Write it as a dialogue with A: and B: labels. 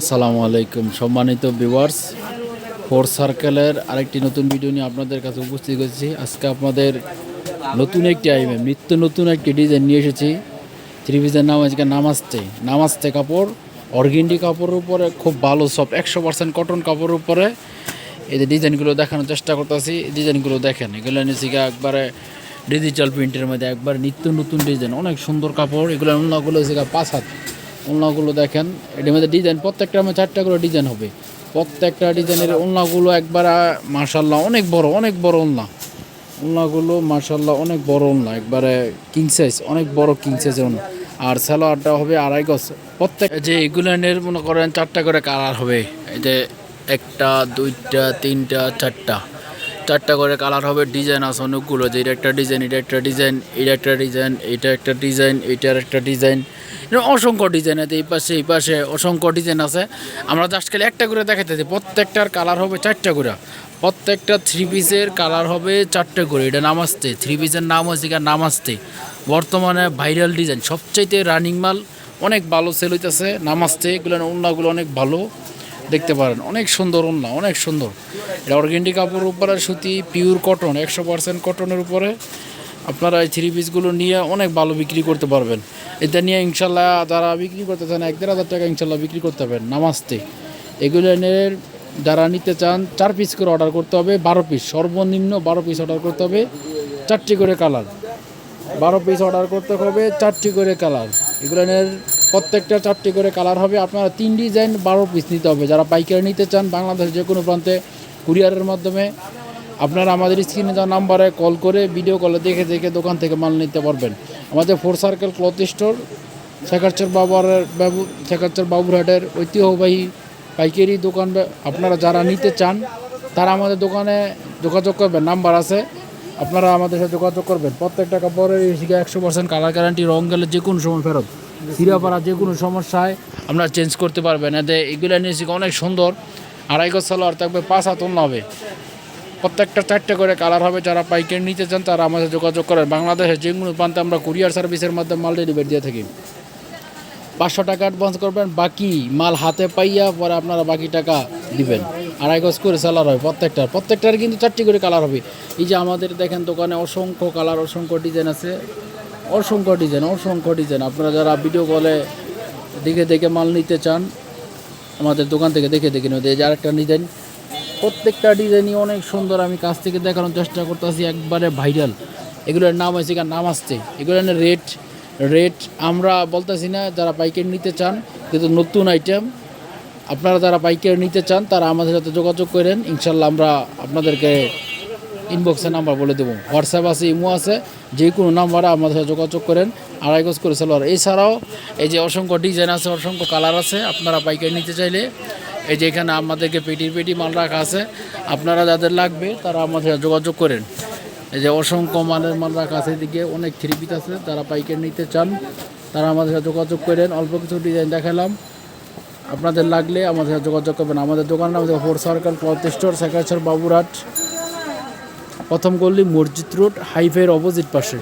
A: আসসালামু আলাইকুম। সম্মানিত ভিউয়ার্স ফোর সার্কেলের আরেকটি নতুন ভিডিও নিয়ে আপনাদের কাছে উপস্থিত হয়েছি। আজকে আপনাদের নতুন একটি আইমে নিত্য নতুন একটি ডিজাইন নিয়ে এসেছি। পিসের নাম আজকে নামাজতে নামাজতে কাপড় অর্গেন্ডি কাপড়ের উপরে, খুব ভালো সব একশো পার্সেন্ট কটন কাপড়ের উপরে। এই যে ডিজাইনগুলো দেখানোর চেষ্টা করতেছি ডিজাইনগুলো দেখেন। এগুলো নিয়েছি গিয়ে একবারে ডিজিটাল প্রিন্টের মধ্যে একবার নিত্য নতুন ডিজাইন অনেক সুন্দর কাপড় এগুলো অন্যগুলো গিয়ে পাঁচ হাত। ওলনাগুলো দেখেন এটির মধ্যে ডিজাইন প্রত্যেকটা আমার চারটা করে ডিজাইন হবে। প্রত্যেকটা ডিজাইনের ওলনাগুলো একবার মার্শাল্লাহ অনেক বড় অনেক বড় ওলনা। ওলনাগুলো মার্শাল্লাহ অনেক বড় ওলনা, একবারে কিং সাইজ অনেক বড় কিং সাইজের ওলনা। আর সালোয়ারটা হবে আড়াই গজ। প্রত্যেক যে এগুলানের মনে করেন চারটা করে কালার হবে। এই যে একটা, দুইটা, তিনটা, চারটা। চারটা করে কালার হবে ডিজাইন আছে অনেকগুলো, যে এটা একটা ডিজাইন, এটা একটা ডিজাইন, এটা একটা ডিজাইন, এটা একটা ডিজাইন এটার একটা ডিজাইন। অসংখ্য ডিজাইন আছে, এই পাশে এই পাশে অসংখ্য ডিজাইন আছে। আমরা জাস্ট খালি একটা করে দেখাতেছি প্রত্যেকটার কালার হবে চারটা করে। প্রত্যেকটা থ্রি পিসের কালার হবে চারটে করে, এটা নামাজতে। থ্রি পিসের নাম হচ্ছে কি নামাজতে। বর্তমানে ভাইরাল ডিজাইন সবচাইতে রানিং মাল অনেক ভালো সেল হইতেছে, নামাজতে। এগুলো ওনাগুলো অনেক ভালো। দেখতে পারেন। অনেক সুন্দর ওন্না অনেক সুন্দর। এটা অর্গেন্ডি কাপড়ের উপরে সুতি পিওর কটন একশো পার্সেন্ট কটনের উপরে। আপনারা এই থ্রি পিসগুলো নিয়ে অনেক ভালো বিক্রি করতে পারবেন। এটা নিয়ে ইনশাল্লাহ যারা বিক্রি করতে চান, এক দেড় হাজার টাকা ইনশাল্লাহ বিক্রি করতে পারবেন। নামাজতে এগুলো নিয়ে যারা নিতে চান, চার পিস করে অর্ডার করতে হবে, বারো পিস সর্বনিম্ন বারো পিস অর্ডার করতে হবে, চারটি করে কালার বারো পিস অর্ডার করতে হবে, চারটি করে কালার এগুলোর প্রত্যেকটা চারটি করে কালার হবে। আপনারা তিন ডিজাইন বারো পিস নিতে হবে। যারা পাইকারি নিতে চান বাংলাদেশের যে কোনো প্রান্তে কুরিয়ারের মাধ্যমে, আপনারা আমাদের স্ক্রিনে দেওয়া নাম্বারে কল করে ভিডিও কলে দেখে দেখে দোকান থেকে মাল নিতে পারবেন। আমাদের four circle cloth store Shekharchar বাবার বাবু শেখারচর বাবুরহাটের ঐতিহ্যবাহী পাইকারি দোকান আপনারা যারা নিতে চান, তারা আমাদের দোকানে যোগাযোগ করবেন। নাম্বার আছে, আপনারা আমাদের সাথে যোগাযোগ করবেন। প্রত্যেকটা কাপড়ের একশো পার্সেন্ট কালার গ্যারান্টি রং গেলে যে কোনো সময় ফেরত। সিরাপাড়া যে কোনো সমস্যায় আপনারা চেঞ্জ করতে পারবেন। এতে এগুলো নিয়েছি অনেক সুন্দর। আড়াই গজ সালোয়ার থাকবে, পাঁচ হাত হবে। প্রত্যেকটা চারটে করে কালার হবে। যারা পাইকারি নিতে চান, তারা আমাদের যোগাযোগ করেন। বাংলাদেশের যে কোনো প্রান্তে আমরা কুরিয়ার সার্ভিসের মাধ্যমে মাল ডেলিভারি দিয়ে থাকি। পাঁচশো টাকা অ্যাডভান্স করবেন। বাকি মাল হাতে পাইয়া পরে আপনারা বাকি টাকা দিবেন। আড়াই গজ করে সেলার হবে প্রত্যেকটার। প্রত্যেকটার কিন্তু চারটি করে কালার হবে। এই যে আমাদের দেখেন দোকানে অসংখ্য কালার অসংখ্য ডিজাইন আছে। অসংখ্য ডিজাইন অসংখ্য ডিজাইন আপনারা যারা ভিডিও কলে দেখে দেখে মাল নিতে চান, আমাদের দোকান থেকে দেখে দেখে নেবে এই যে আরেকটা ডিজাইন প্রত্যেকটা ডিজাইনই অনেক সুন্দর। আমি কাছ থেকে দেখানোর চেষ্টা করতেছি, একবারে ভাইরাল এগুলোর নাম আছে এখানে নাম আসছে এগুলোর রেট রেট আমরা বলতেছি না, যারা পাইকারি নিতে চান, কিন্তু নতুন আইটেম আপনারা যারা পাইকারি নিতে চান, তারা আমাদের সাথে যোগাযোগ করেন। ইনশাল্লাহ আমরা আপনাদেরকে ইনবক্সে নাম্বার বলে দেবো। হোয়াটসঅ্যাপ আছে ইমো আছে, যে কোনো নাম্বারে আমাদের সাথে যোগাযোগ করেন, আড়াই গজ করে সালোয়ার। এছাড়াও এই যে অসংখ্য ডিজাইন আছে, অসংখ্য কালার আছে, আপনারা পাইকারি নিতে চাইলে, এই যে এখানে আমাদেরকে পেটির পেটি মাল রাখা আছে, আপনারা যাদের লাগবে, তারা আমাদের সাথে যোগাযোগ করেন। এই যে অসংখ্য মালের মাল রাখা আছে এদিকে, অনেক থ্রি পিস আছে, তারা পাইকারি নিতে চান, তারা আমাদের সাথে যোগাযোগ করেন। অল্প কিছু ডিজাইন দেখালাম। আপনাদের লাগলে আমাদের সাথে যোগাযোগ করবেন। আমাদের দোকানের নাম four circle cloth store Sekachar Baburhat. প্রথম গল্লি মসজিদ রোড হাইফের অপোজিট পাশে।